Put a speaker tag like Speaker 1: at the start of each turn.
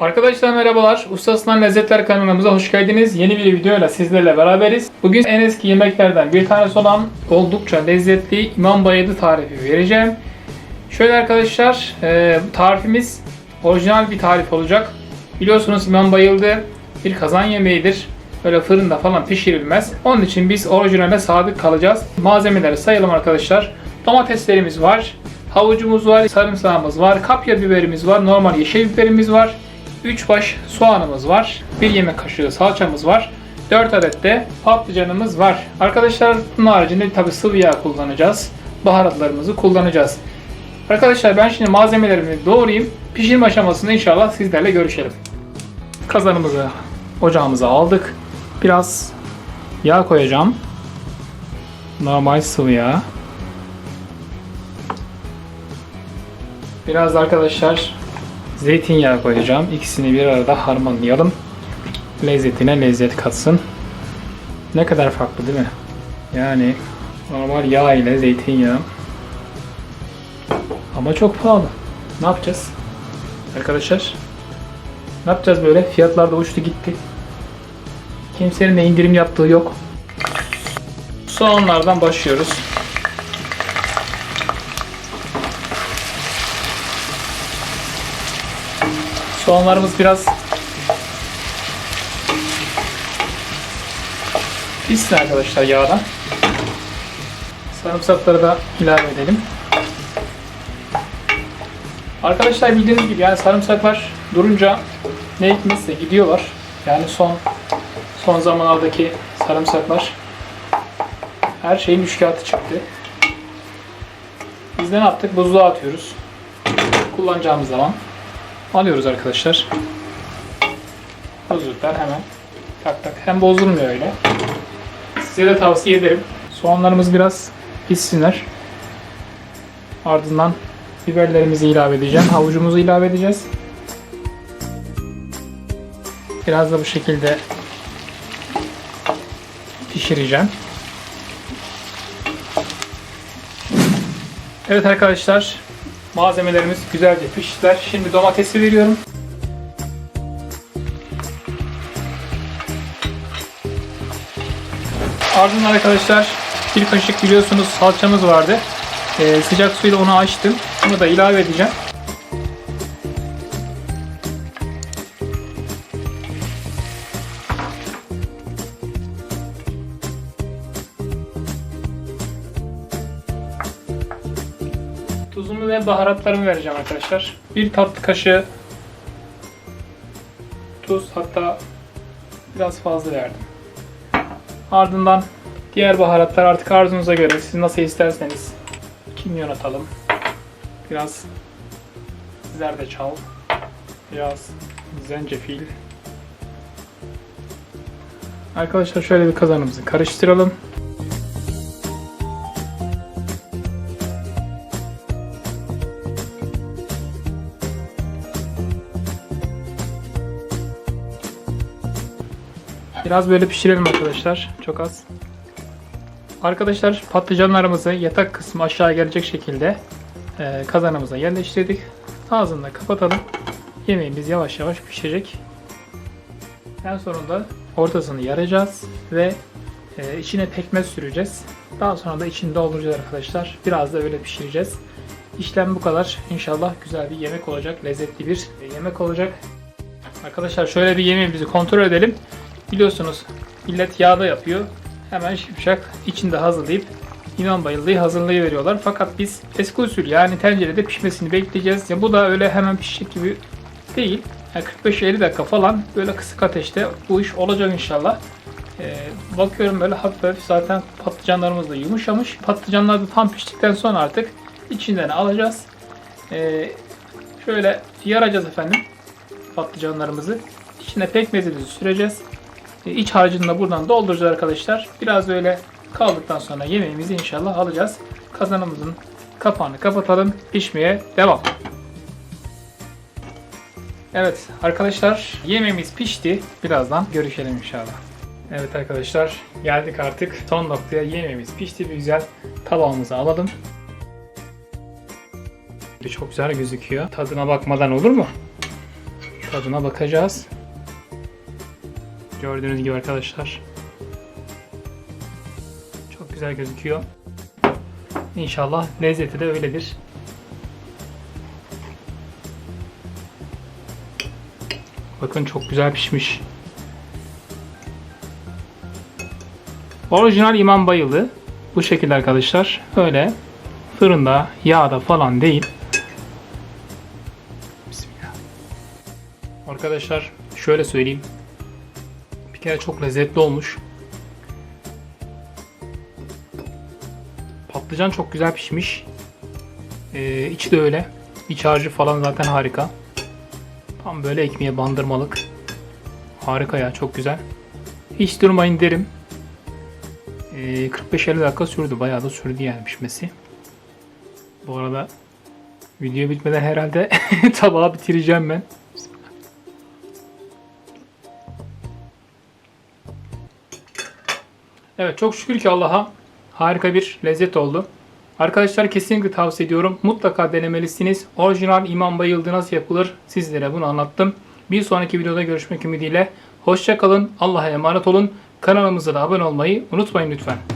Speaker 1: Arkadaşlar merhabalar. Ustasından Lezzetler kanalımıza hoş geldiniz. Yeni bir videoyla sizlerle beraberiz. Bugün en eski yemeklerden bir tanesi olan oldukça lezzetli imam bayıldı tarifi vereceğim. Şöyle arkadaşlar e, tarifimiz orijinal bir tarif olacak. Biliyorsunuz imam bayıldı bir kazan yemeğidir. Böyle fırında falan pişirilmez. Onun için biz orijinale sadık kalacağız. Malzemeleri sayalım arkadaşlar. Domateslerimiz var. Havucumuz var, sarımsağımız var, kapya biberimiz var, normal yeşil biberimiz var. 3 baş soğanımız var. 1 yemek kaşığı salçamız var. 4 adet de patlıcanımız var. Arkadaşlar bunun haricinde tabi sıvı yağ kullanacağız. Baharatlarımızı kullanacağız. Arkadaşlar ben şimdi malzemelerimi doğrayayım. Pişirme aşamasında inşallah sizlerle görüşelim. Kazanımızı ocağımıza aldık. Biraz yağ koyacağım. Normal sıvı yağ. Biraz da arkadaşlar zeytinyağı koyacağım. İkisini bir arada harmanlayalım. Lezzetine lezzet katsın. Ne kadar farklı değil mi? Yani normal yağ ile zeytinyağı. Ama çok pahalı. Ne yapacağız? Arkadaşlar ne yapacağız böyle? Fiyatlar da uçtu gitti. Kimsenin de indirim yaptığı yok. Soğanlardan başlıyoruz. Soğanlarımız biraz pişsin arkadaşlar yağda. Sarımsakları da ilave edelim. Arkadaşlar bildiğiniz gibi yani sarımsaklar durunca ne hikmetse gidiyorlar. Yani son son zamanlardaki sarımsaklar her şeyin üçkağıtı çıktı. Biz ne yaptık? Buzluğa atıyoruz. Kullanacağımız zaman alıyoruz arkadaşlar. Buzluklar hemen tak tak. Hem bozulmuyor öyle. Size de tavsiye ederim. Soğanlarımız biraz pişsinler. Ardından biberlerimizi ilave edeceğim. Havucumuzu ilave edeceğiz. Biraz da bu şekilde pişireceğim. Evet arkadaşlar malzemelerimiz güzelce piştiler. Şimdi domatesi veriyorum. Ardından arkadaşlar bir kaşık biliyorsunuz salçamız vardı. Ee, sıcak suyla onu açtım. Bunu da ilave edeceğim. Tuzumu ve baharatlarımı vereceğim arkadaşlar. Bir tatlı kaşığı tuz hatta biraz fazla verdim. Ardından diğer baharatlar artık arzunuza göre siz nasıl isterseniz kimyon atalım. Biraz zerdeçal, biraz zencefil. Arkadaşlar şöyle bir kazanımızı karıştıralım. Biraz böyle pişirelim arkadaşlar. Çok az. Arkadaşlar patlıcanlarımızı yatak kısmı aşağı gelecek şekilde e, kazanımıza yerleştirdik. Ağzını da kapatalım. Yemeğimiz yavaş yavaş pişecek. En sonunda ortasını yaracağız ve e, içine pekmez süreceğiz. Daha sonra da içini dolduracağız arkadaşlar. Biraz da öyle pişireceğiz. İşlem bu kadar. İnşallah güzel bir yemek olacak. Lezzetli bir yemek olacak. Arkadaşlar şöyle bir yemeğimizi kontrol edelim. Biliyorsunuz millet yağda yapıyor. Hemen şipşak içinde hazırlayıp İmam bayıldığı hazırlayıveriyorlar. Fakat biz eski usul yani tencerede pişmesini bekleyeceğiz. Ya bu da öyle hemen pişecek gibi değil. Yani 45-50 dakika falan böyle kısık ateşte bu iş olacak inşallah. Ee, bakıyorum böyle hafif hafif zaten patlıcanlarımız da yumuşamış. Patlıcanlar da tam piştikten sonra artık içinden alacağız. Ee, şöyle yaracağız efendim patlıcanlarımızı. İçine pekmezimizi süreceğiz. E, İç harcını da buradan dolduracağız arkadaşlar. Biraz böyle kaldıktan sonra yemeğimizi inşallah alacağız. Kazanımızın kapağını kapatalım. Pişmeye devam. Evet arkadaşlar yemeğimiz pişti. Birazdan görüşelim inşallah. Evet arkadaşlar geldik artık son noktaya. Yemeğimiz pişti. Bir güzel tabağımıza alalım. Çok güzel gözüküyor. Tadına bakmadan olur mu? Tadına bakacağız. Gördüğünüz gibi arkadaşlar. Çok güzel gözüküyor. İnşallah lezzeti de öyledir. Bakın çok güzel pişmiş. Orijinal imam bayılı. Bu şekilde arkadaşlar. Öyle fırında, yağda falan değil. Bismillah. Arkadaşlar şöyle söyleyeyim. Kere çok lezzetli olmuş. Patlıcan çok güzel pişmiş. Ee, içi de öyle. İç harcı falan zaten harika. Tam böyle ekmeğe bandırmalık. Harika ya çok güzel. Hiç durmayın derim. Ee, 45-50 dakika sürdü. Bayağı da sürdü yani pişmesi. Bu arada video bitmeden herhalde tabağı bitireceğim ben. Evet çok şükür ki Allah'a harika bir lezzet oldu. Arkadaşlar kesinlikle tavsiye ediyorum. Mutlaka denemelisiniz. Orijinal İmam Bayıldı nasıl yapılır sizlere bunu anlattım. Bir sonraki videoda görüşmek ümidiyle. Hoşçakalın. Allah'a emanet olun. Kanalımıza da abone olmayı unutmayın lütfen.